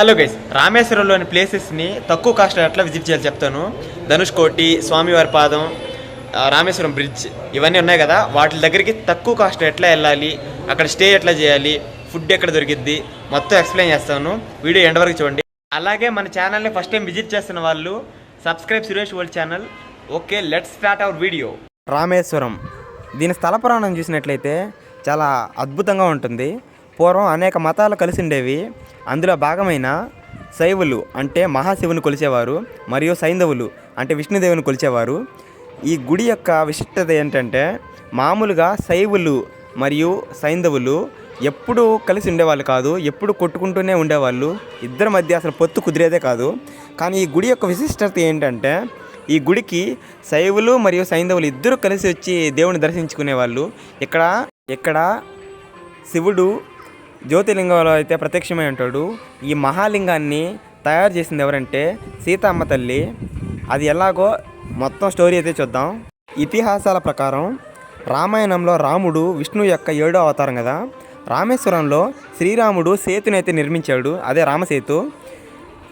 Hello guys రామేశ్వరంలోని ప్లేసెస్ని తక్కువ కాస్ట్లో ఎట్లా విజిట్ చేయాలి చెప్తాను. ధనుష్ కోటి స్వామివారి పాదం రామేశ్వరం బ్రిడ్జ్ ఇవన్నీ ఉన్నాయి కదా. వాటి దగ్గరికి తక్కువ కాస్ట్ ఎట్లా వెళ్ళాలి అక్కడ స్టే ఎట్లా చేయాలి ఫుడ్ ఎక్కడ దొరికిద్ది మొత్తం ఎక్స్ప్లెయిన్ చేస్తాను. వీడియో ఎండ్ వరకు చూడండి. అలాగే మన ఛానల్ని ఫస్ట్ టైం విజిట్ చేస్తున్న వాళ్ళు subscribe Suresh world channel okay let's start our video Rameswaram. దీని స్థల పురాణం చూసినట్లయితే చాలా అద్భుతంగా ఉంటుంది. పూర్వం అనేక మతాలు కలిసి ఉండేవి అందులో భాగమైన శైవులు అంటే మహాశివుని కొలిచేవారు మరియు సైంధవులు అంటే విష్ణుదేవుని కొలిచేవారు. ఈ గుడి యొక్క విశిష్టత ఏంటంటే మామూలుగా శైవులు మరియు సైంధవులు ఎప్పుడు కలిసి ఉండేవాళ్ళు కాదు ఎప్పుడు కొట్టుకుంటూనే ఉండేవాళ్ళు. ఇద్దరి మధ్య అసలు పొత్తు కుదిరేదే కాదు. కానీ ఈ గుడి యొక్క విశిష్టత ఏంటంటే ఈ గుడికి శైవులు మరియు సైంధవులు ఇద్దరు కలిసి వచ్చి దేవుని దర్శించుకునేవాళ్ళు. ఇక్కడ ఇక్కడ శివుడు జ్యోతిలింగంలో అయితే ప్రత్యక్షమై ఉంటాడు. ఈ మహాలింగాన్ని తయారు చేసింది ఎవరంటే సీతమ్మ తల్లి. అది ఎలాగో మొత్తం స్టోరీ అయితే చూద్దాం. ఇతిహాసాల ప్రకారం రామాయణంలో రాముడు విష్ణు యొక్క ఏడో అవతారం కదా. రామేశ్వరంలో శ్రీరాముడు సేతుని అయితే నిర్మించాడు. అదే రామసేతు.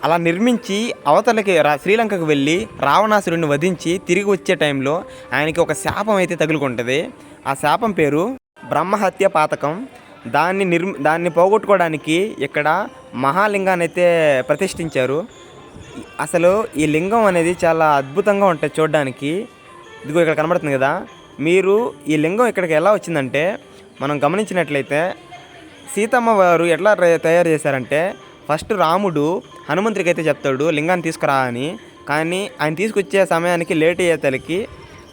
అలా నిర్మించి అవతలకి రా శ్రీలంకకు వెళ్ళి రావణాసురుడిని వధించి తిరిగి వచ్చే టైంలో ఆయనకి ఒక శాపం అయితే తగులుకుంటుంది. ఆ శాపం పేరు బ్రహ్మహత్య పాతకం. దాన్ని నిర్మి దాన్ని పోగొట్టుకోవడానికి ఇక్కడ మహాలింగాన్ని అయితే ప్రతిష్ఠించారు. అసలు ఈ లింగం అనేది చాలా అద్భుతంగా ఉంటుంది చూడడానికి. ఇదిగో ఇక్కడ కనబడుతుంది కదా. మీరు ఈ లింగం ఇక్కడికి ఎలా వచ్చిందంటే మనం గమనించినట్లయితే సీతమ్మ వారు ఎట్లా తయారు చేశారంటే ఫస్ట్ రాముడు హనుమంతుడికి అయితే చెప్తాడు లింగాన్ని తీసుకురా అని. కానీ ఆయన తీసుకొచ్చే సమయానికి లేట్ అయ్యేతలకి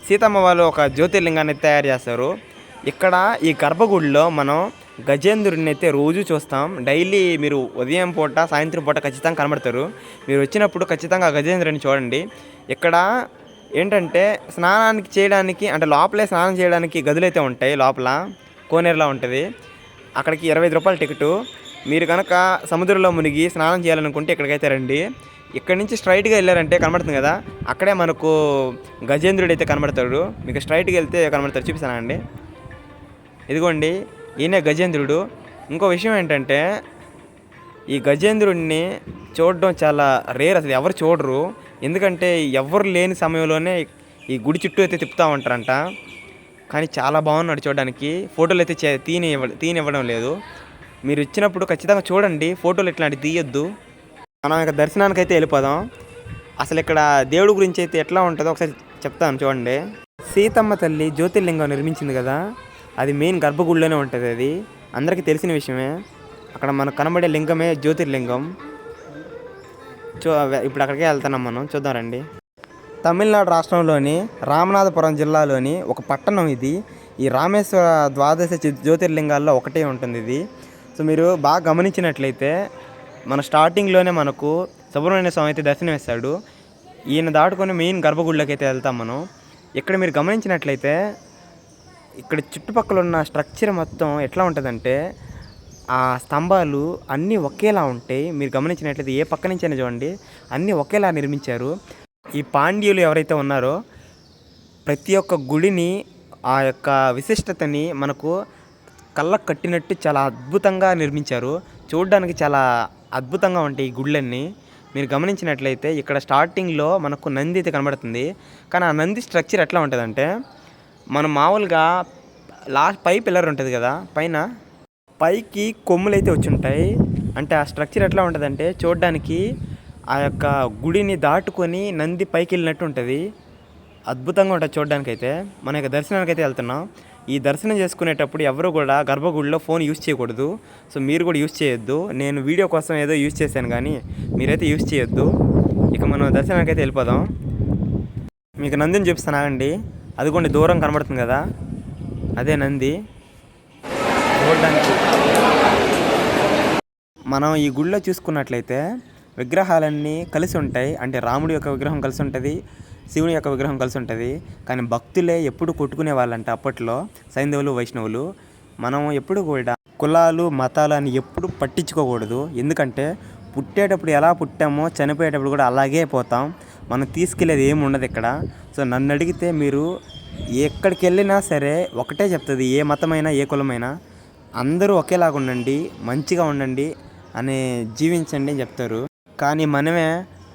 సీతమ్మ వాళ్ళు ఒక జ్యోతిర్లింగాన్ని తయారు చేస్తారు. ఇక్కడ ఈ గర్భగుడిలో మనం గజేంద్రుడిని అయితే రోజు చూస్తాం. డైలీ మీరు ఉదయం పూట సాయంత్రం పూట ఖచ్చితంగా కనబడతారు. మీరు వచ్చినప్పుడు ఖచ్చితంగా ఆ గజేంద్రుడిని చూడండి. ఇక్కడ ఏంటంటే స్నానానికి చేయడానికి అంటే లోపలే స్నానం చేయడానికి గదులు అయితే ఉంటాయి. లోపల కోనేరులా ఉంటుంది. అక్కడికి ఇరవై ఐదు రూపాయల టికెట్. మీరు కనుక సముద్రంలో మునిగి స్నానం చేయాలనుకుంటే ఇక్కడికైతే రండి. ఇక్కడ నుంచి స్ట్రైట్గా వెళ్ళారంటే కనబడుతుంది కదా అక్కడే మనకు గజేంద్రుడు అయితే కనబడతాడు. మీకు స్ట్రైట్గా వెళ్తే కనబడతాడు. చూపిస్తానండి ఇదిగోండి. ఈయనే గజేంద్రుడు. ఇంకో విషయం ఏంటంటే ఈ గజేంద్రుడిని చూడడం చాలా రేర్ అసలు ఎవరు చూడరు. ఎందుకంటే ఎవరు లేని సమయంలోనే ఈ గుడి చుట్టూ అయితే తిప్పుతూ ఉంటారంట. కానీ చాలా బాగున్నాడు చూడడానికి. ఫోటోలు అయితే చే- తీని తీనివ్వడం లేదు. మీరు ఇచ్చినప్పుడు ఖచ్చితంగా చూడండి. ఫోటోలు ఇట్లాంటివి తీయొద్దు. మనం ఇక దర్శనానికి అయితే వెళ్ళిపోదాం. అసలు ఇక్కడ దేవుడి గురించి అయితే ఎట్లా ఉంటుందో ఒకసారి చెప్తాను చూడండి. సీతమ్మ తల్లి జ్యోతిర్లింగం నిర్మించింది కదా. అది మెయిన్ గర్భగుడిలోనే ఉంటుంది అది. అందరికీ తెలిసిన విషయమే. అక్కడ మనకు కనబడే లింగమే జ్యోతిర్లింగం. చూ ఇప్పుడు అక్కడికే వెళ్తున్నాం మనం. చూద్దాం రండి. తమిళనాడు రాష్ట్రంలోని రామనాథపురం జిల్లాలోని ఒక పట్టణం ఇది. ఈ రామేశ్వర ద్వాదశ జ్యోతిర్లింగాల్లో ఒకటే ఉంటుంది ఇది. సో మీరు బాగా గమనించినట్లయితే మన స్టార్టింగ్లోనే మనకు సుబ్రహ్మణ్య స్వామి అయితే దర్శనం ఇస్తాడు ఈయన దాటుకొని మెయిన్ గర్భగుడిలోకి అయితే వెళ్తాం మనం. ఇక్కడ మీరు గమనించినట్లయితే ఇక్కడ చుట్టుపక్కల ఉన్న స్ట్రక్చర్ మొత్తం ఎట్లా ఉంటుందంటే ఆ స్తంభాలు అన్నీ ఒకేలా ఉంటాయి. మీరు గమనించినట్లయితే ఏ పక్క నుంచైనా చూడండి అన్నీ ఒకేలా నిర్మించారు. ఈ పాండ్యులు ఎవరైతే ఉన్నారో ప్రతి ఒక్క గుడిని ఆ యొక్క విశిష్టతని మనకు కళ్ళకు కట్టినట్టు చాలా అద్భుతంగా నిర్మించారు. చూడడానికి చాలా అద్భుతంగా ఉంటాయి ఈ గుళ్ళన్నీ. మీరు గమనించినట్లయితే ఇక్కడ స్టార్టింగ్లో మనకు నంది అయితే కనబడుతుంది. కానీ ఆ నంది స్ట్రక్చర్ ఎట్లా ఉంటుందంటే మనం మామూలుగా లాస్ట్ పై పిల్లర్ ఉంటుంది కదా పైన పైకి కొమ్ములు అయితే వచ్చి ఉంటాయి అంటే ఆ స్ట్రక్చర్ ఎట్లా ఉంటుందంటే చూడడానికి ఆ యొక్క గుడిని దాటుకొని నంది పైకి వెళ్ళినట్టు ఉంటుంది. అద్భుతంగా ఉంటుంది చూడడానికి అయితే మన యొక్క దర్శనానికి అయితే వెళ్తున్నాం. ఈ దర్శనం చేసుకునేటప్పుడు ఎవరు కూడా గర్భగుడిలో ఫోన్ యూస్ చేయకూడదు. సో మీరు కూడా యూస్ చేయొద్దు. నేను వీడియో కోసం ఏదో యూస్ చేశాను కానీ మీరైతే యూస్ చేయొద్దు. ఇక మనం దర్శనానికి అయితే వెళ్ళిపోదాం. మీకు నందిని చూపిస్తాను ఆగండి అదిగోండి దూరం కనబడుతుంది కదా. అదే నంది. చూడడానికి. మనం ఈ గుడిలో చూసుకున్నట్లయితే విగ్రహాలన్నీ కలిసి ఉంటాయి. అంటే రాముడి యొక్క విగ్రహం కలిసి ఉంటుంది శివుని యొక్క విగ్రహం కలిసి ఉంటుంది. కానీ భక్తులే ఎప్పుడు కొట్టుకునే వాళ్ళంట అప్పట్లో సైంధవులు వైష్ణవులు. మనం ఎప్పుడు కూడా కులాలు మతాలు అని ఎప్పుడు పట్టించుకోకూడదు. ఎందుకంటే పుట్టేటప్పుడు ఎలా పుట్టామో చనిపోయేటప్పుడు కూడా అలాగే పోతాం. మనం తీసుకెళ్ళేది ఏమి ఉండదు ఇక్కడ. సో నన్ను అడిగితే మీరు ఎక్కడికి వెళ్ళినా సరే ఒకటే చెప్తుంది ఏ మతమైనా ఏ కులమైనా అందరూ ఒకేలాగా ఉండండి మంచిగా ఉండండి అని జీవించండి అని చెప్తారు. కానీ మనమే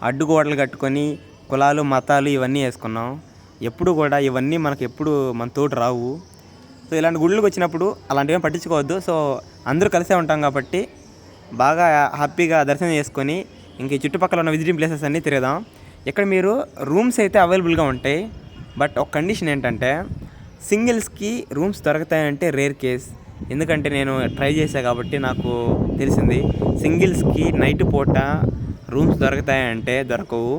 అడ్డుగోడలు కట్టుకొని కులాలు మతాలు ఇవన్నీ వేసుకున్నాం. ఎప్పుడు కూడా ఇవన్నీ మనకు ఎప్పుడు మన తోటి రావు. సో ఇలాంటి గుళ్ళకి వచ్చినప్పుడు అలాంటివి పట్టించుకోవద్దు. సో అందరూ కలిసే ఉంటాం కాబట్టి బాగా హ్యాపీగా దర్శనం చేసుకొని ఇంక చుట్టుపక్కల ఉన్న విజిటింగ్ ప్లేసెస్ అన్నీ తిరగదాం ఇక్కడ మీరు రూమ్స్ అయితే అవైలబుల్గా ఉంటాయి బట్ ఒక కండిషన్ ఏంటంటే సింగిల్స్కి రూమ్స్ దొరుకుతాయంటే రేర్ కేస్. ఎందుకంటే నేను ట్రై చేశాను కాబట్టి నాకు తెలిసింది సింగిల్స్కి నైట్ పూట రూమ్స్ దొరుకుతాయంటే దొరకవు.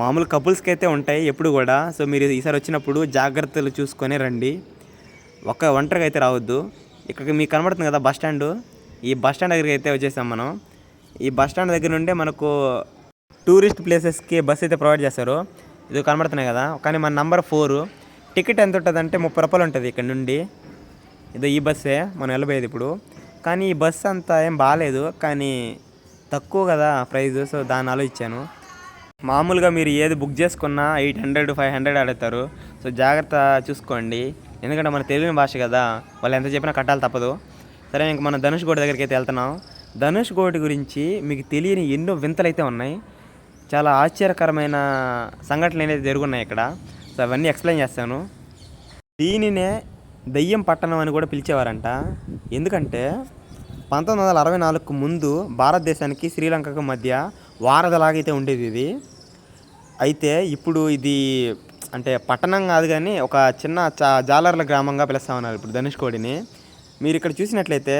మామూలు కపుల్స్కి అయితే ఉంటాయి ఎప్పుడు కూడా. సో మీరు ఈసారి వచ్చినప్పుడు జాగ్రత్తలు చూసుకొని రండి. ఒక్క ఒంటరిగా అయితే రావద్దు. ఇక్కడ మీకు కనబడుతుంది కదా బస్ స్టాండ్? ఈ బస్ స్టాండ్ దగ్గరికి అయితే వచ్చేసాం మనం. ఈ బస్ స్టాండ్ దగ్గర నుండే మనకు టూరిస్ట్ ప్లేసెస్కి బస్ అయితే ప్రొవైడ్ చేస్తారు. ఇది కనబడుతున్నాయి కదా. కానీ మన నంబర్ ఫోర్. టికెట్ ఎంత ఉంటుంది అంటే ముప్పై రూపాయలు ఉంటుంది ఇక్కడ నుండి. ఇదో ఈ బస్సే. మనం వెళ్ళబోయేది ఇప్పుడు. కానీ ఈ బస్సు అంతా ఏం బాగాలేదు కానీ తక్కువ కదా ప్రైజ్ సో దాన్ని ఆలోచించాను. మామూలుగా మీరు ఏది బుక్ చేసుకున్నా ఎయిట్ హండ్రెడ్ ఫైవ్ హండ్రెడ్ అడుగుతారు సో జాగ్రత్త చూసుకోండి. ఎందుకంటే మన తెలుగు భాష కదా. వాళ్ళు ఎంత చెప్పినా కట్టాలి తప్పదు. సరే ఇంక మనం ధనుష్ గోడ దగ్గరికి అయితే వెళ్తున్నాం. ధనుష్ గోడ గురించి మీకు తెలియని ఎన్నో వింతలు అయితే ఉన్నాయి. చాలా ఆశ్చర్యకరమైన సంఘటనలు అనేది జరుగున్నాయి ఇక్కడ. సో అవన్నీ ఎక్స్ప్లెయిన్ చేస్తాను. దీనినే దయ్యం పట్టణం అని కూడా పిలిచేవారంట. ఎందుకంటే పంతొమ్మిది వందల అరవై నాలుగుకు ముందు భారతదేశానికి శ్రీలంకకు మధ్య వారధలాగైతే ఉండేది ఇది. అయితే ఇప్పుడు ఇది అంటే పట్టణం కాదు కానీ ఒక చిన్న చా జాలర్ల గ్రామంగా పిలుస్తా ఉన్నారు ఇప్పుడు ధనుష్కోడిని మీరు ఇక్కడ చూసినట్లయితే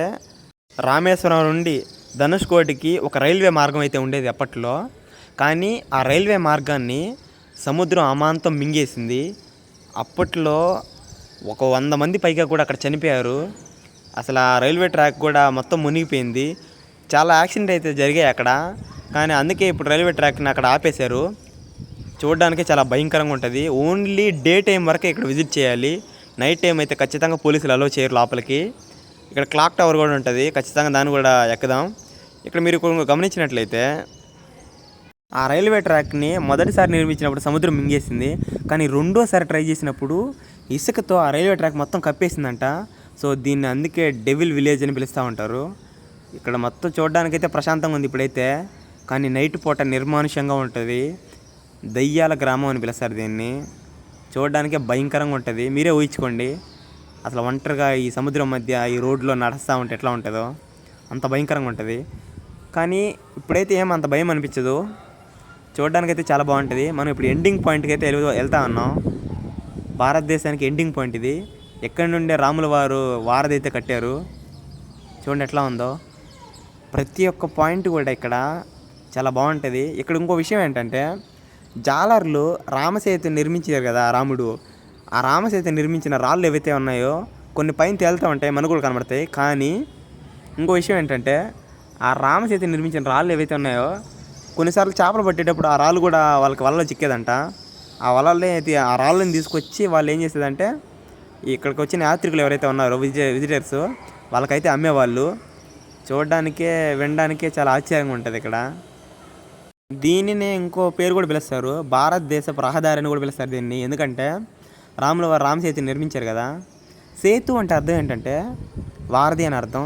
రామేశ్వరం నుండి ధనుష్కోటికి ఒక రైల్వే మార్గం అయితే ఉండేది అప్పట్లో. కానీ ఆ రైల్వే మార్గాన్ని సముద్రం అమాంతం మింగేసింది. అప్పట్లో ఒక వంద మంది పైగా కూడా అక్కడ చనిపోయారు. అసలు ఆ రైల్వే ట్రాక్ కూడా మొత్తం మునిగిపోయింది. చాలా యాక్సిడెంట్ అయితే జరిగాయి అక్కడ. కానీ అందుకే ఇప్పుడు రైల్వే ట్రాక్ని అక్కడ ఆపేశారు. చూడడానికి చాలా భయంకరంగా ఉంటుంది. ఓన్లీ డే టైం వరకే ఇక్కడ విజిట్ చేయాలి. నైట్ టైం అయితే ఖచ్చితంగా పోలీసులు అలో చేయరు లోపలికి. ఇక్కడ క్లాక్ టవర్ కూడా ఉంటుంది. ఖచ్చితంగా దాన్ని కూడా ఎక్కుదాం. ఇక్కడ మీరు కొంచెం గమనించినట్లయితే ఆ రైల్వే ట్రాక్ని మొదటిసారి నిర్మించినప్పుడు సముద్రం మింగేసింది. కానీ రెండోసారి ట్రై చేసినప్పుడు ఇసుకతో ఆ రైల్వే ట్రాక్ మొత్తం కప్పేసిందంట. సో దీన్ని అందుకే డెవిల్ విలేజ్ అని పిలుస్తూ ఉంటారు. ఇక్కడ మొత్తం చూడడానికైతే ప్రశాంతంగా ఉంది ఇప్పుడైతే. కానీ నైట్ పూట నిర్మానుష్యంగా ఉంటుంది. దయ్యాల గ్రామం అని పిలుస్తారు దీన్ని. చూడడానికే భయంకరంగా ఉంటుంది. మీరే ఊహించుకోండి. అసలు ఒంటరిగా ఈ సముద్రం మధ్య ఈ రోడ్లో నడుస్తూ ఉంటే ఎట్లా ఉంటుందో. అంత భయంకరంగా ఉంటుంది. కానీ ఇప్పుడైతే ఏం అంత భయం అనిపించదు. చూడడానికైతే చాలా బాగుంటుంది. మనం ఇప్పుడు ఎండింగ్ పాయింట్కి అయితే వెళ్తా ఉన్నాం. భారతదేశానికి ఎండింగ్ పాయింట్ ఇది. ఎక్కడి నుండే రాముల వారు వారధైతే కట్టారు చూడండి ఎట్లా ఉందో. ప్రతి ఒక్క పాయింట్ కూడా ఇక్కడ చాలా బాగుంటుంది. ఇక్కడ ఇంకో విషయం ఏంటంటే జాలర్లు రామసేతు నిర్మించారు కదా రాముడు. ఆ రామసేతు నిర్మించిన రాళ్ళు ఏవైతే ఉన్నాయో కొన్ని పైన తేలుతూ ఉంటాయి మనుగులు కనబడతాయి. కానీ ఇంకో విషయం ఏంటంటే ఆ రామసేతు నిర్మించిన రాళ్ళు ఏవైతే ఉన్నాయో కొన్నిసార్లు చేపలు పట్టేటప్పుడు ఆ రాళ్ళు కూడా వాళ్ళకి వలలో చిక్కేదంట. ఆ వలలే అయితే ఆ రాళ్ళని తీసుకొచ్చి వాళ్ళు ఏం చేసేదంటే ఇక్కడికి వచ్చిన యాత్రికులు ఎవరైతే ఉన్నారో విజి విజిటర్స్ వాళ్ళకైతే అమ్మేవాళ్ళు. చూడడానికే వినడానికే చాలా ఆశ్చర్యంగా ఉంటుంది ఇక్కడ. దీనిని ఇంకో పేరు కూడా పిలుస్తారు. భారతదేశపు రహదారి అని కూడా పిలుస్తారు దీన్ని. ఎందుకంటే రాముల వారు రామసేతు నిర్మించారు కదా. సేతు అంటే అర్థం ఏంటంటే వారధి అని అర్థం.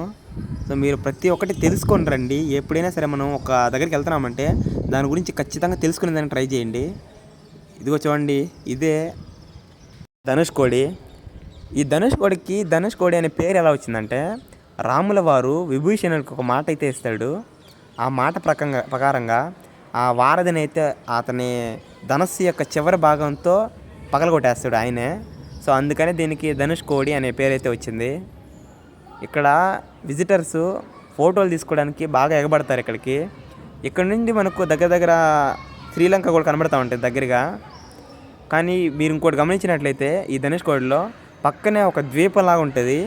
సో మీరు ప్రతి ఒక్కటి తెలుసుకొని రండి. ఎప్పుడైనా సరే మనం ఒక దగ్గరికి వెళ్తున్నామంటే దాని గురించి ఖచ్చితంగా తెలుసుకునేదాన్ని ట్రై చేయండి. ఇదిగో చూడండి ఇదే ధనుష్ కోడి. ఈ ధనుష్ కోడికి ధనుష్ కోడి అనే పేరు ఎలా వచ్చిందంటే రాముల వారు విభూషణుడికి ఒక మాట అయితే ఇస్తాడు. ఆ మాట ప్రకంగా ప్రకారంగా ఆ వారధిని అయితే అతని ధనస్సు యొక్క చివరి భాగంతో పగలగొట్టేస్తాడు ఆయనే. సో అందుకనే దీనికి ధనుష్ కోడి అనే పేరు అయితే వచ్చింది. ఇక్కడ విజిటర్స్ ఫోటోలు తీసుకోవడానికి బాగా ఎగబడతారు ఇక్కడికి. ఇక్కడ నుండి మనకు దగ్గర దగ్గర శ్రీలంక కూడా కనబడతా ఉంటుంది దగ్గరగా. కానీ మీరు ఇంకోటి గమనించినట్లయితే ఈ ధనుష్ కోడిలో పక్కనే ఒక ద్వీపంలాగా ఉంటుంది.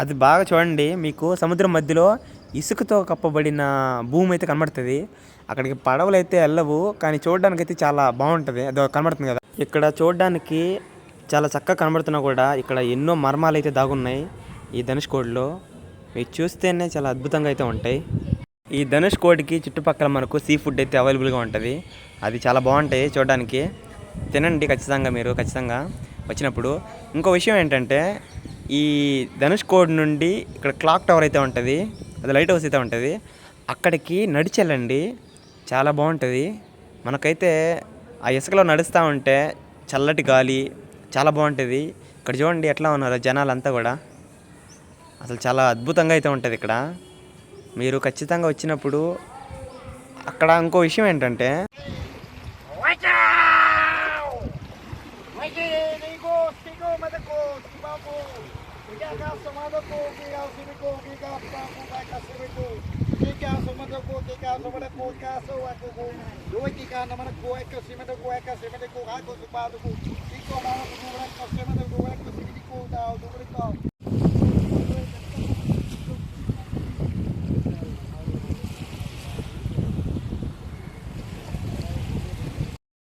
అది బాగా చూడండి మీకు సముద్రం మధ్యలో ఇసుకతో కప్పబడిన భూమి అయితే కనబడుతుంది. అక్కడికి పడవలు అయితే వెళ్ళవు కానీ చూడడానికి అయితే చాలా బాగుంటుంది. అది కనబడుతుంది కదా. ఇక్కడ చూడడానికి చాలా చక్కగా కనబడుతున్నా కూడా ఇక్కడ ఎన్నో మర్మాలు అయితే దాగున్నాయి. ఈ ధనుష్ కోడ్లో మీరు చూస్తేనే చాలా అద్భుతంగా అయితే ఉంటాయి. ఈ ధనుష్ కోడికి చుట్టుపక్కల మనకు సీ ఫుడ్ అయితే అవైలబుల్గా ఉంటుంది. అది చాలా బాగుంటాయి చూడడానికి. తినండి ఖచ్చితంగా మీరు ఖచ్చితంగా వచ్చినప్పుడు. ఇంకో విషయం ఏంటంటే ఈ ధనుష్ కోడ్ నుండి ఇక్కడ క్లాక్ టవర్ అయితే ఉంటుంది. అది లైట్ హౌస్ అయితే ఉంటుంది. అక్కడికి నడిచెళ్ళండి. చాలా బాగుంటుంది. మనకైతే ఆ ఇసుకలో నడుస్తూ ఉంటే చల్లటి గాలి చాలా బాగుంటుంది. ఇక్కడ చూడండి ఎట్లా ఉన్నారు జనాలంతా కూడా. అసలు చాలా అద్భుతంగా అయితే ఉంటుంది ఇక్కడ మీరు ఖచ్చితంగా వచ్చినప్పుడు అక్కడ ఇంకో విషయం ఏంటంటే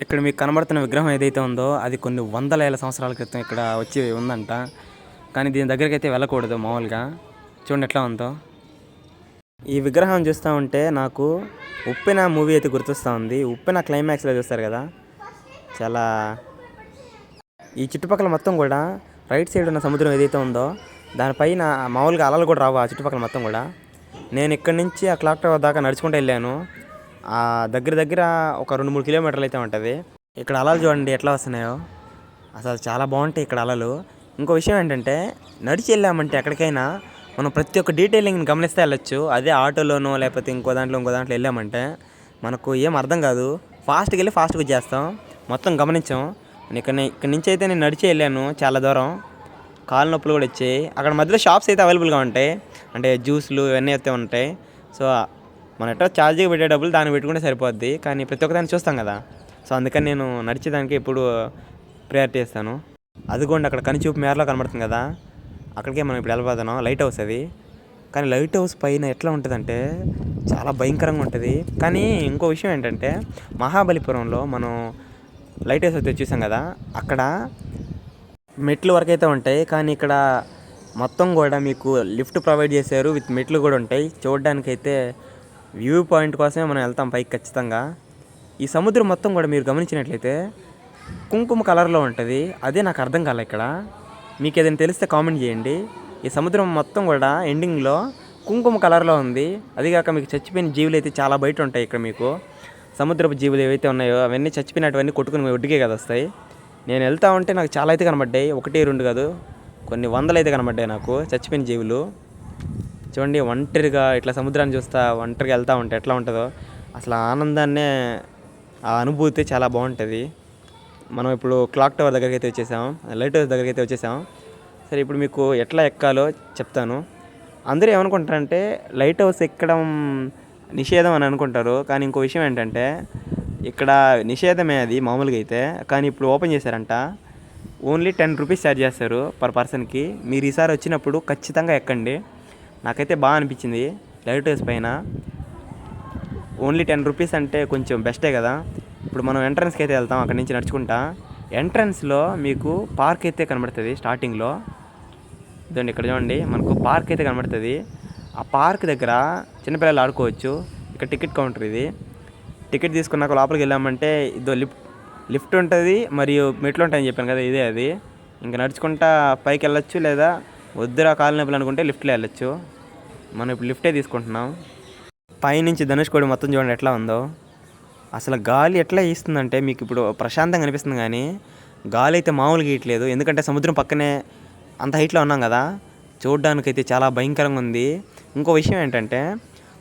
ఇక్కడ మీకు కనబడుతున్న విగ్రహం ఏదైతే ఉందో అది కొన్ని వందల ఏళ్ళ సంవత్సరాల క్రితం ఇక్కడ వచ్చి ఉందంట. కానీ దీని దగ్గరికి అయితే వెళ్ళకూడదు మామూలుగా. చూడండి ఎట్లా ఉందో. ఈ విగ్రహం చూస్తూ ఉంటే నాకు ఉప్పెన మూవీ అయితే గుర్తొస్తూ ఉంది. ఉప్పెన క్లైమాక్స్లో చూస్తారు కదా. చాలా ఈ చుట్టుపక్కల మొత్తం కూడా రైట్ సైడ్ ఉన్న సముద్రం ఏదైతే ఉందో దానిపైన మామూలుగా అలలు కూడా రావు ఆ చుట్టుపక్కల మొత్తం కూడా. నేను ఇక్కడి నుంచి ఆ క్లాక్ టవర్ దాకా నడుచుకుంటూ వెళ్ళాను. దగ్గర దగ్గర ఒక రెండు మూడు కిలోమీటర్లు అయితే ఉంటుంది. ఇక్కడ అలలు చూడండి ఎట్లా వస్తున్నాయో. అసలు చాలా బాగుంటాయి ఇక్కడ అలలు. ఇంకో విషయం ఏంటంటే నడిచి వెళ్ళామంటే ఎక్కడికైనా మనం ప్రతి ఒక్క డీటెయిలింగ్ని గమనిస్తే వెళ్ళొచ్చు. అదే ఆటోలోనో లేకపోతే ఇంకో దాంట్లో ఇంకో దాంట్లో వెళ్ళామంటే మనకు ఏం అర్థం కాదు. ఫాస్ట్కి వెళ్ళి ఫాస్ట్గా చేస్తాం మొత్తం గమనించాం. నేను ఇక్కడ ఇక్కడ నుంచి అయితే నేను నడిచి వెళ్ళాను చాలా దూరం. కాలు నొప్పులు కూడా వచ్చాయి. అక్కడ మధ్యలో షాప్స్ అయితే అవైలబుల్గా ఉంటాయి. అంటే జ్యూస్లు ఇవన్నీ అయితే ఉంటాయి. సో మన ఎట్లా ఛార్జీకి పెట్టే డబ్బులు దాన్ని పెట్టుకుంటే సరిపోద్ది. కానీ ప్రతి ఒక్కదాన్ని చూస్తాం కదా. సో అందుకని నేను నడిచేదానికి ఎప్పుడు ప్రయారిటీ ఇస్తాను. అదిగోండి అక్కడ కనిచూపు మేరలో కనబడుతుంది కదా. అక్కడికే మనం ఇప్పుడు వెళ్ళిపోతున్నాం లైట్ హౌస్ అది. కానీ లైట్ హౌస్ పైన ఎట్లా ఉంటుందంటే చాలా భయంకరంగా ఉంటుంది. కానీ ఇంకో విషయం ఏంటంటే మహాబలిపురంలో మనం లైట్ హౌస్ అయితే చూసాం కదా. అక్కడ మెట్లు వరకు అయితే ఉంటాయి. కానీ ఇక్కడ మొత్తం కూడా మీకు లిఫ్ట్ ప్రొవైడ్ చేశారు. విత్ మెట్లు కూడా ఉంటాయి. చూడడానికి అయితే వ్యూ పాయింట్ కోసమే మనం వెళ్తాం పైకి ఖచ్చితంగా. ఈ సముద్రం మొత్తం కూడా మీరు గమనించినట్లయితే కుంకుమ కలర్లో ఉంటుంది. అదే నాకు అర్థం కాలే ఇక్కడ. మీకు ఏదైనా తెలిస్తే కామెంట్ చేయండి. ఈ సముద్రం మొత్తం కూడా ఎండింగ్లో కుంకుమ కలర్లో ఉంది. అదిగాక మీకు చచ్చిపోయిన జీవులు అయితే చాలా బయట ఉంటాయి ఇక్కడ మీకు. సముద్రపు జీవులు ఏవైతే ఉన్నాయో అవన్నీ చచ్చిపోయినటువన్నీ కొట్టుకుని ఒడ్డుకే కదా వస్తాయి. నేను వెళ్తా ఉంటే నాకు చాలా అయితే కనబడ్డాయి. ఒకటి రెండు కాదు. కొన్ని వందలు అయితే కనబడ్డాయి నాకు చచ్చిపోయిన జీవులు. చూడండి ఒంటరిగా ఇట్లా సముద్రాన్ని చూస్తా ఒంటరిగా వెళ్తూ ఉంటే ఎట్లా ఉంటుందో. అసలు ఆనందాన్నే ఆ అనుభూతి చాలా బాగుంటుంది. మనం ఇప్పుడు క్లాక్ టవర్ దగ్గరికి అయితే వచ్చేసాం లైట్ హౌస్ దగ్గరికి అయితే వచ్చేసాం సరే ఇప్పుడు మీకు ఎట్లా ఎక్కాలో చెప్తాను. అందరూ ఏమనుకుంటారంటే లైట్ హౌస్ ఎక్కడం నిషేధం అని అనుకుంటారు. కానీ ఇంకో విషయం ఏంటంటే ఇక్కడ నిషేధమే అది మామూలుగా అయితే. కానీ ఇప్పుడు ఓపెన్ చేశారంట. ఓన్లీ టెన్ రూపీస్ ఛార్జ్ చేస్తారు పర్ పర్సన్కి. మీరు ఈసారి వచ్చినప్పుడు ఖచ్చితంగా ఎక్కండి. నాకైతే బాగా అనిపించింది. లైట్ హౌస్ పైన ఓన్లీ టెన్ రూపీస్ అంటే కొంచెం బెస్టే కదా. ఇప్పుడు మనం ఎంట్రన్స్కి అయితే వెళ్తాం అక్కడి నుంచి నడుచుకుంటా. ఎంట్రన్స్లో మీకు పార్క్ అయితే కనబడుతుంది స్టార్టింగ్లో ఇదండి ఇక్కడ చూడండి మనకు పార్క్ అయితే కనబడుతుంది. ఆ పార్క్ దగ్గర చిన్నపిల్లలు ఆడుకోవచ్చు. ఇక్కడ టికెట్ కౌంటర్ ఇది. టికెట్ తీసుకున్నాక లోపలికి వెళ్ళామంటే ఇదో లిఫ్ట్ లిఫ్ట్ ఉంటుంది మరియు మెట్లు ఉంటాయని చెప్పాను కదా ఇదే అది. ఇంకా నడుచుకుంటా పైకి వెళ్ళొచ్చు లేదా వద్దురా కాలు నొప్పులు అనుకుంటే లిఫ్ట్లో వెళ్ళొచ్చు. మనం ఇప్పుడు లిఫ్టే తీసుకుంటున్నాం. పైనుంచి ధనుష్ కోడి మొత్తం చూడండి ఎట్లా ఉందో. అసలు గాలి ఎట్లా ఇస్తుందంటే మీకు ఇప్పుడు ప్రశాంతంగా అనిపిస్తుంది కానీ గాలి అయితే మామూలుగా ఇయట్లేదు ఎందుకంటే సముద్రం పక్కనే అంత హైట్లో ఉన్నాం కదా. చూడడానికైతే చాలా భయంకరంగా ఉంది. ఇంకో విషయం ఏంటంటే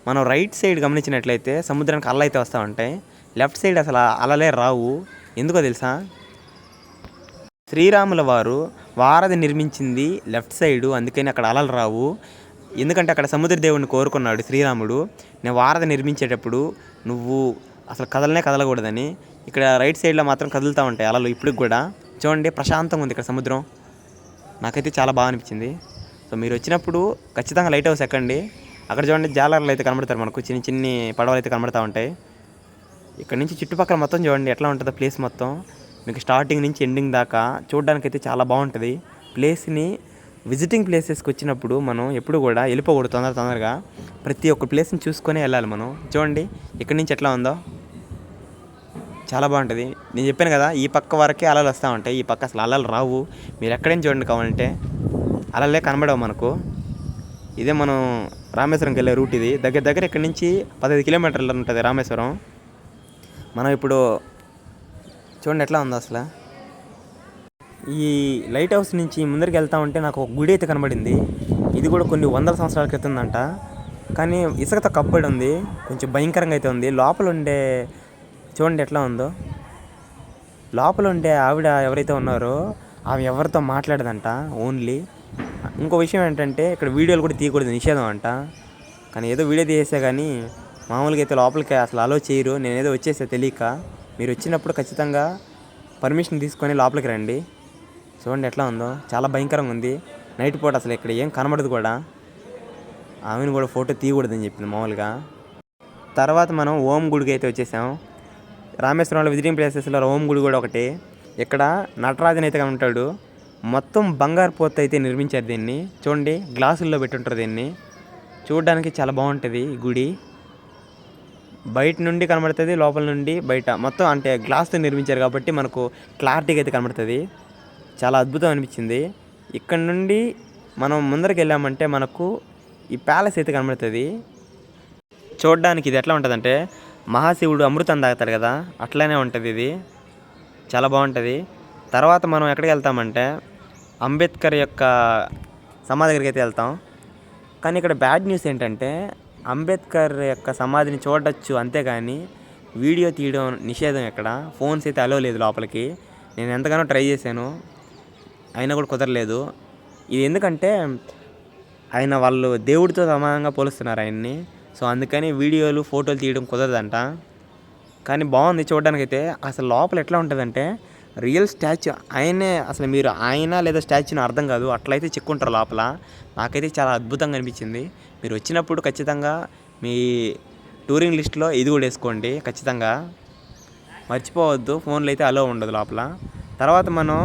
మనం రైట్ సైడ్ గమనించినట్లయితే సముద్రానికి అలలు అయితే వస్తూ ఉంటాయి. లెఫ్ట్ సైడ్ అసలు అలలే రావు. ఎందుకో తెలుసా? శ్రీరాముల వారు వారధి నిర్మించింది లెఫ్ట్ సైడు అందుకని అక్కడ అలలు రావు. ఎందుకంటే అక్కడ సముద్ర దేవుడిని కోరుకున్నాడు శ్రీరాముడు. నేను వారధి నిర్మించేటప్పుడు నువ్వు అసలు కదలనే కదలకూడదని ఇక్కడ రైట్ సైడ్లో మాత్రం కదులుతూ ఉంటాయి అలలు ఇప్పటికి కూడా. చూడండి ప్రశాంతంగా ఉంది ఇక్కడ సముద్రం. నాకైతే చాలా బాగా అనిపించింది. సో మీరు వచ్చినప్పుడు ఖచ్చితంగా లైట్ హౌస్ ఎక్కండి. అక్కడ చూడండి జాలర్లు అయితే కనబడతారు మనకు. చిన్న చిన్ని పడవలు అయితే కనబడతా ఉంటాయి. ఇక్కడ నుంచి చుట్టుపక్కల మొత్తం చూడండి ఎట్లా ఉంటుందో ప్లేస్ మొత్తం. మీకు స్టార్టింగ్ నుంచి ఎండింగ్ దాకా చూడడానికైతే అయితే చాలా బాగుంటుంది. ప్లేస్ని విజిటింగ్ ప్లేసెస్కి వచ్చినప్పుడు మనం ఎప్పుడు కూడా వెళ్ళిపోకూడదు తొందర తొందరగా. ప్రతి ఒక్క ప్లేస్ని చూసుకొని వెళ్ళాలి మనం. చూడండి ఇక్కడి నుంచి ఎట్లా ఉందో. చాలా బాగుంటుంది. నేను చెప్పాను కదా ఈ పక్క వరకే అలలు వస్తూ ఉంటాయి. ఈ పక్క అసలు అలలు రావు. మీరు ఎక్కడైనా చూడండి కావాలంటే. అలలే కనబడవు మనకు. ఇదే మనం రామేశ్వరంకి వెళ్ళే రూట్ ఇది. దగ్గర దగ్గర ఇక్కడి నుంచి పదహైదు కిలోమీటర్లు ఉంటుంది రామేశ్వరం. మనం ఇప్పుడు చూడండి ఎట్లా ఉందో అసలు. ఈ లైట్ హౌస్ నుంచి ముందరికి వెళ్తా ఉంటే నాకు ఒక గుడి అయితే కనబడింది. ఇది కూడా కొన్ని వందల సంవత్సరాల క్రితందంట. కానీ ఇసుకతో కప్పబడి ఉంది. కొంచెం భయంకరంగా అయితే ఉంది. లోపల ఉండే చూడండి ఎట్లా ఉందో. లోపల ఉండే ఆవిడ ఎవరైతే ఉన్నారో ఆమె ఎవరితో మాట్లాడదంట ఓన్లీ ఇంకో విషయం ఏంటంటే ఇక్కడ వీడియోలు కూడా తీయకూడదు నిషేధం అంట. కానీ ఏదో వీడియో తీసే కానీ మామూలుగా అయితే లోపలికి అసలు అలో చేయరు. నేను ఏదో వచ్చేసా తెలియక. మీరు వచ్చినప్పుడు ఖచ్చితంగా పర్మిషన్ తీసుకొని లోపలికి రండి. చూడండి ఎట్లా ఉందో. చాలా భయంకరంగా ఉంది. నైట్ పూట అసలు ఇక్కడ ఏం కనబడదు కూడా. ఆమెను కూడా ఫోటో తీయకూడదని చెప్పింది మామూలుగా. తర్వాత మనం ఓం గుడికి అయితే వచ్చేసాం. రామేశ్వరంలో విజిటింగ్ ప్లేసెస్లో ఓం గుడి కూడా ఒకటి. ఇక్కడ నటరాజన్ అయితే ఉంటాడు. మొత్తం బంగారు పోత అయితే నిర్మించారు దీన్ని. చూడండి గ్లాసుల్లో పెట్టుంటారు దీన్ని. చూడడానికి చాలా బాగుంటుంది గుడి. బయట నుండి కనబడుతుంది లోపల నుండి బయట. మొత్తం అంటే గ్లాస్తో నిర్మించారు కాబట్టి మనకు క్లారిటీగా అయితే కనబడుతుంది. చాలా అద్భుతం అనిపించింది. ఇక్కడ నుండి మనం ముందరికి వెళ్ళామంటే మనకు ఈ ప్యాలెస్ అయితే కనబడుతుంది. చూడడానికి ఇది ఎట్లా ఉంటుందంటే మహాశివుడు అమృతం తాగుతాడు కదా అట్లానే ఉంటుంది ఇది. చాలా బాగుంటుంది. తర్వాత మనం ఎక్కడికి వెళ్తామంటే అంబేద్కర్ యొక్క సమాధి దగ్గరికి అయితే వెళ్తాం. కానీ ఇక్కడ బ్యాడ్ న్యూస్ ఏంటంటే అంబేద్కర్ యొక్క సమాధిని చూడొచ్చు అంతేగాని వీడియో తీయడం నిషేధం ఇక్కడ ఫోన్స్ అయితే అలో లేదు లోపలికి. నేను ఎంతగానో ట్రై చేశాను అయినా కూడా కుదరలేదు. ఇది ఎందుకంటే ఆయన వాళ్ళు దేవుడితో సమానంగా పోలుస్తున్నారు ఆయన్ని. సో అందుకని వీడియోలు ఫోటోలు తీయడం కుదరదంట. కానీ బాగుంది చూడడానికైతే. అసలు లోపల ఎట్లా ఉంటుందంటే రియల్ స్టాచ్యూ ఆయనే అసలు మీరు ఆయన లేదా స్టాచ్యూని అర్థం కాదు. అట్లయితే చెక్కుంటారు లోపల. నాకైతే చాలా అద్భుతంగా అనిపించింది. మీరు వచ్చినప్పుడు ఖచ్చితంగా మీ టూరింగ్ లిస్ట్లో ఇది కూడా వేసుకోండి ఖచ్చితంగా. మర్చిపోవద్దు ఫోన్లు అయితే అలో ఉండదు లోపల. తర్వాత మనం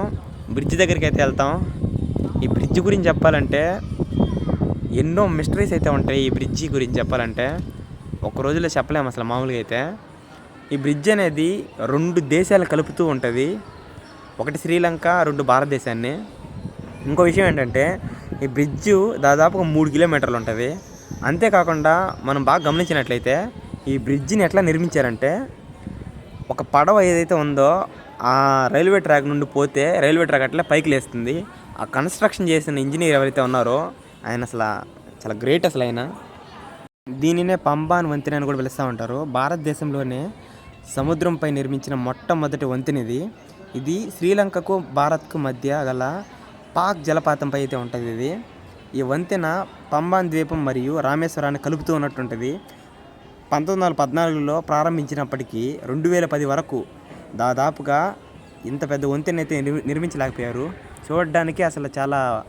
బ్రిడ్జ్ దగ్గరికి అయితే వెళ్తాం. ఈ బ్రిడ్జ్ గురించి చెప్పాలంటే ఎన్నో మిస్టరీస్ అయితే ఉంటాయి ఈ బ్రిడ్జి గురించి చెప్పాలంటే. ఒక రోజులో చెప్పలేము అసలు మామూలుగా అయితే. ఈ బ్రిడ్జ్ అనేది రెండు దేశాలు కలుపుతూ ఉంటుంది. ఒకటి శ్రీలంక రెండు భారతదేశాన్ని. ఇంకో విషయం ఏంటంటే ఈ బ్రిడ్జ్ దాదాపుగా మూడు కిలోమీటర్లు ఉంటుంది. అంతేకాకుండా మనం బాగా గమనించినట్లయితే ఈ బ్రిడ్జిని ఎట్లా నిర్మించారంటే ఒక పడవ ఏదైతే ఉందో ఆ రైల్వే ట్రాక్ నుండి పోతే రైల్వే ట్రాక్ అట్లా పైకి లేస్తుంది. ఆ కన్స్ట్రక్షన్ చేసిన ఇంజనీర్ ఎవరైతే ఉన్నారో ఆయన అసలు చాలా గ్రేట్ అసలు ఆయన. దీనినే పంబాన్ వంతెన అని కూడా పిలుస్తూ ఉంటారు. భారతదేశంలోనే సముద్రంపై నిర్మించిన మొట్టమొదటి వంతెనిది. ఇది శ్రీలంకకు భారత్కు మధ్య గల పాక్ జలపాతంపై అయితే ఉంటుంది ఇది. ఈ వంతెన పంబాన్ ద్వీపం మరియు రామేశ్వరాన్ని కలుపుతూ ఉన్నట్టుంటుంది. పంతొమ్మిది వందల పద్నాలుగులో ప్రారంభించినప్పటికీ రెండు వేల పది వరకు దాదాపుగా ఇంత పెద్ద వంతెన అయితే నిర్మి- నిర్మించలేకపోయారు. చూడడానికి అసలు చాలా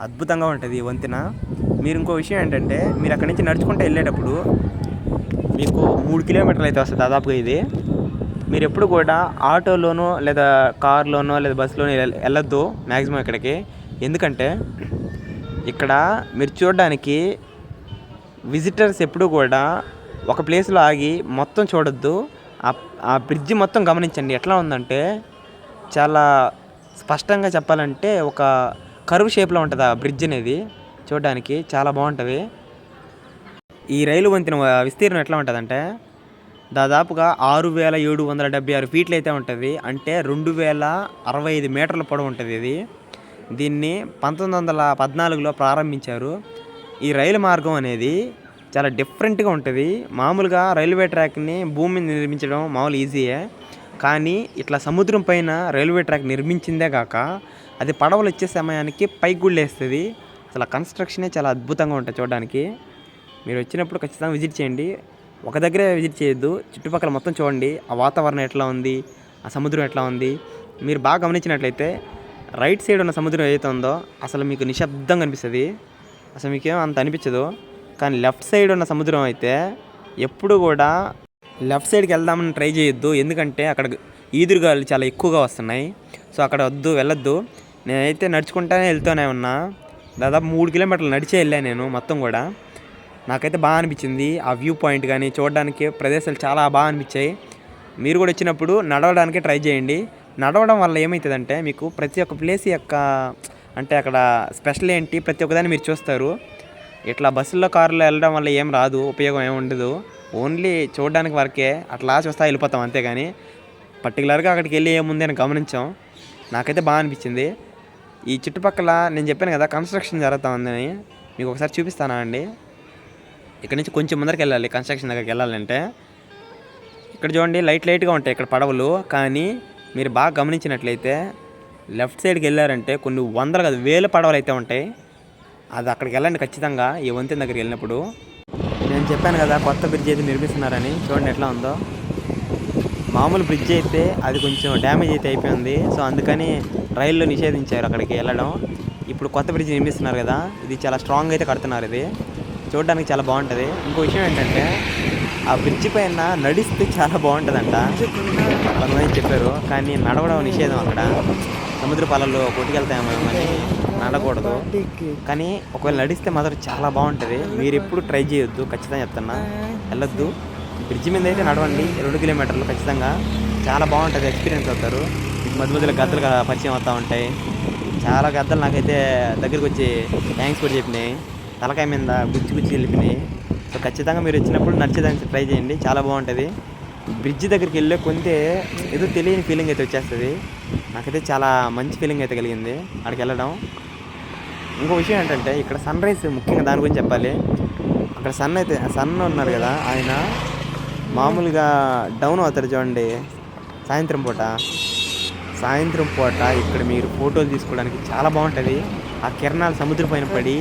అద్భుతంగా ఉంటుంది ఈ వంతెన. మీరు ఇంకో విషయం ఏంటంటే మీరు అక్కడి నుంచి నడుచుకుంటూ వెళ్ళేటప్పుడు మీకు మూడు కిలోమీటర్లు అయితే వస్తుంది దాదాపుగా ఇది. మీరు ఎప్పుడు కూడా ఆటోలోనో లేదా కార్లోనో లేదా బస్సులోనో వెళ్ళ- వెళ్ళొద్దు మ్యాక్సిమం ఇక్కడికి. ఎందుకంటే ఇక్కడ మీరు చూడడానికి విజిటర్స్ ఎప్పుడు కూడా ఒక ప్లేస్లో ఆగి మొత్తం చూడొద్దు. ఆ- ఆ బ్రిడ్జి మొత్తం గమనించండి. ఎట్లా ఉందంటే చాలా స్పష్టంగా చెప్పాలంటే ఒక కరువు షేప్లో ఉంటుంది ఆ బ్రిడ్జ్ అనేది. చూడడానికి చాలా బాగుంటుంది. ఈ రైలు వంతెన విస్తీర్ణం ఎట్లా ఉంటుందంటే దాదాపుగా ఆరు వేల ఏడు వందల డెబ్బై ఆరు ఫీట్లు అయితే ఉంటుంది. అంటే రెండు వేల అరవై ఐదు మీటర్ల పొడవు ఉంటుంది ఇది. దీన్ని పంతొమ్మిది వందల పద్నాలుగులో ప్రారంభించారు. ఈ రైలు మార్గం అనేది చాలా డిఫరెంట్గా ఉంటుంది. మామూలుగా రైల్వే ట్రాక్ని భూమి నిర్మించడం మామూలు ఈజీయే. కానీ ఇట్లా సముద్రం పైన రైల్వే ట్రాక్ నిర్మించిందే కాక అది పడవలు వచ్చే సమయానికి పైకి గుళ్ళేస్తుంది. అసలు కన్స్ట్రక్షనే చాలా అద్భుతంగా ఉంటుంది చూడడానికి. మీరు వచ్చినప్పుడు ఖచ్చితంగా విజిట్ చేయండి. ఒక దగ్గరే విజిట్ చేయొద్దు. చుట్టుపక్కల మొత్తం చూడండి. ఆ వాతావరణం ఎట్లా ఉంది? ఆ సముద్రం ఎట్లా ఉంది? మీరు బాగా గమనించినట్లయితే రైట్ సైడ్ ఉన్న సముద్రం ఏదైతే ఉందో అసలు మీకు నిశ్శబ్దంగా అనిపిస్తుంది. అసలు మీకేం అంత అనిపించదు. కానీ లెఫ్ట్ సైడ్ ఉన్న సముద్రం అయితే ఎప్పుడు కూడా లెఫ్ట్ సైడ్కి వెళ్దామని ట్రై చేయొద్దు. ఎందుకంటే అక్కడ ఈదురుగాలు చాలా ఎక్కువగా వస్తున్నాయి. సో అక్కడ వద్దు వెళ్ళొద్దు. నేనైతే నడుచుకుంటానే వెళ్తూనే ఉన్నా. దాదాపు మూడు కిలోమీటర్లు నడిచే వెళ్ళాను నేను మొత్తం కూడా. నాకైతే బాగా అనిపించింది. ఆ వ్యూ పాయింట్ కానీ చూడడానికి ప్రదేశాలు చాలా బాగా అనిపించాయి. మీరు కూడా వచ్చినప్పుడు నడవడానికి ట్రై చేయండి. నడవడం వల్ల ఏమవుతుందంటే మీకు ప్రతి ఒక్క ప్లేస్ యొక్క అంటే అక్కడ స్పెషల్ ఏంటి ప్రతి ఒక్కదాన్ని మీరు చూస్తారు. ఇట్లా బస్సుల్లో కారులో వెళ్ళడం వల్ల ఏం రాదు ఉపయోగం ఏమి ఉండదు. ఓన్లీ చూడడానికి వరకే అట్లా చూస్తా వెళ్ళిపోతాం అంతేగాని పర్టికులర్గా అక్కడికి వెళ్ళి ఏముంది అని గమనించాం. నాకైతే బాగా అనిపించింది. ఈ చుట్టుపక్కల నేను చెప్పాను కదా కన్స్ట్రక్షన్ జరుగుతూ ఉందని మీకు ఒకసారి చూపిస్తానా అండి? ఇక్కడ నుంచి కొంచెం ముందరికి వెళ్ళాలి కన్స్ట్రక్షన్ దగ్గరికి వెళ్ళాలంటే. ఇక్కడ చూడండి లైట్ లైట్గా ఉంటాయి ఇక్కడ పడవలు. కానీ మీరు బాగా గమనించినట్లయితే లెఫ్ట్ సైడ్కి వెళ్ళారంటే కొన్ని వందలు కాదు వేల పడవలు అయితే ఉంటాయి. అది అక్కడికి వెళ్ళండి ఖచ్చితంగా ఈ వంతెన దగ్గరికి వెళ్ళినప్పుడు. నేను చెప్పాను కదా కొత్త బ్రిడ్జ్ అయితే నిర్మిస్తున్నారని. చూడండి ఎట్లా ఉందో. మామూలు బ్రిడ్జ్ అయితే అది కొంచెం డ్యామేజ్ అయితే అయిపోయింది. సో అందుకని రైల్లో నిషేధించారు అక్కడికి వెళ్ళడం. ఇప్పుడు కొత్త బ్రిడ్జ్ నిర్మిస్తున్నారు కదా ఇది చాలా స్ట్రాంగ్ అయితే కడుతున్నారు ఇది. చూడడానికి చాలా బాగుంటుంది. ఇంకో విషయం ఏంటంటే ఆ బ్రిడ్జ్ పైన నడిస్తే చాలా బాగుంటుందంట. కొంతమంది చెప్పారు కానీ నడవడం నిషేధం అక్కడ. సముద్ర పాలల్లో కొట్టుకెళ్తామని నడకూడదు. కానీ ఒకవేళ నడిస్తే మాత్రం చాలా బాగుంటుంది. మీరు ఎప్పుడు ట్రై చేయొద్దు ఖచ్చితంగా చెప్తున్నా. వెళ్ళొద్దు. బ్రిడ్జ్ మీద అయితే నడవండి. రెండు కిలోమీటర్లు ఖచ్చితంగా. చాలా బాగుంటుంది ఎక్స్పీరియన్స్ అవుతారు. మీకు మధ్య మధ్యలో గద్దలు పరిచయం అవుతూ ఉంటాయి. చాలా గద్దలు నాకైతే దగ్గరికి వచ్చి థ్యాంక్స్ కూడా చెప్పినాయి. తలకాయ మీద గుచ్చి గుచ్చి వెళ్ళిపోయినాయి. సో ఖచ్చితంగా మీరు వచ్చినప్పుడు నడిచేదానికి ట్రై చేయండి. చాలా బాగుంటుంది. బ్రిడ్జ్ దగ్గరికి వెళ్ళే కొంతే ఏదో తెలియని ఫీలింగ్ అయితే వచ్చేస్తుంది. నాకైతే చాలా మంచి ఫీలింగ్ అయితే కలిగింది అక్కడికి వెళ్ళడం. ఇంకో విషయం ఏంటంటే ఇక్కడ సన్ రైజ్ ముఖ్యంగా దాని గురించి చెప్పాలి. అక్కడ సన్ అయితే సన్ ఉన్నారు కదా ఆయన మామూలుగా డౌన్ అవుతారు చూడండి. సాయంత్రం పూట. సాయంత్రం పూట ఇక్కడ మీరు ఫోటోలు తీసుకోవడానికి చాలా బాగుంటుంది. ఆ కిరణాలు సముద్రం పైన పడి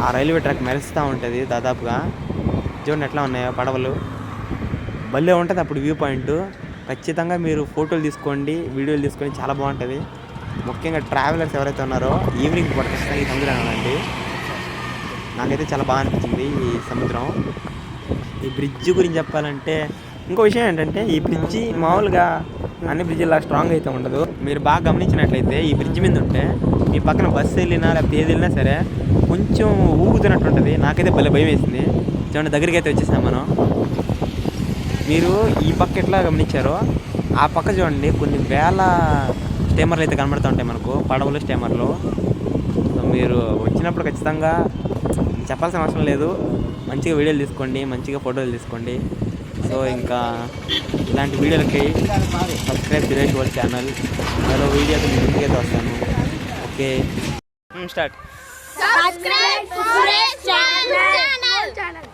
ఆ రైల్వే ట్రాక్ మెరుస్తూ ఉంటుంది దాదాపుగా. చూడండి ఎట్లా ఉన్నాయో పడవలు. భలే ఉంటుంది అప్పుడు వ్యూ పాయింట్. ఖచ్చితంగా మీరు ఫోటోలు తీసుకోండి వీడియోలు తీసుకోండి చాలా బాగుంటుంది. ముఖ్యంగా ట్రావెలర్స్ ఎవరైతే ఉన్నారో ఈవినింగ్ పూట ఖచ్చితంగా ఈ సముద్రం వెళ్ళండి నాకైతే చాలా బాగా అనిపించింది ఈ సముద్రం. ఈ బ్రిడ్జ్ గురించి చెప్పాలంటే ఇంకో విషయం ఏంటంటే ఈ బ్రిడ్జి మామూలుగా అన్ని బ్రిడ్జిలా స్ట్రాంగ్ అయితే ఉండదు. మీరు బాగా గమనించినట్లయితే ఈ బ్రిడ్జ్ మీద ఉంటే మీ పక్కన బస్సు వెళ్ళినా లేకపోతే ఏది వెళ్ళినా సరే కొంచెం ఊగుతున్నట్టు ఉంటుంది నాకైతే భలే భయం వేసింది. చూడండి దగ్గరికి అయితే వచ్చేసాం మనం. మీరు ఈ పక్క ఎట్లా గమనించారో ఆ పక్క చూడండి కొన్ని వేల స్టేమర్లు అయితే కనబడుతూ ఉంటాయి మనకు. పడవలు స్టేమర్లు. మీరు వచ్చినప్పుడు ఖచ్చితంగా చెప్పాల్సిన అవసరం లేదు. మంచిగా వీడియోలు తీసుకోండి మంచిగా ఫోటోలు తీసుకోండి. సో ఇంకా ఇలాంటి వీడియోలకి సబ్స్క్రైబ్ సురేష్ వర్డ్ ఛానల్ మరో వీడియోతో మీ ముందుకైతే వస్తాను okay start to Suresh channel. channel.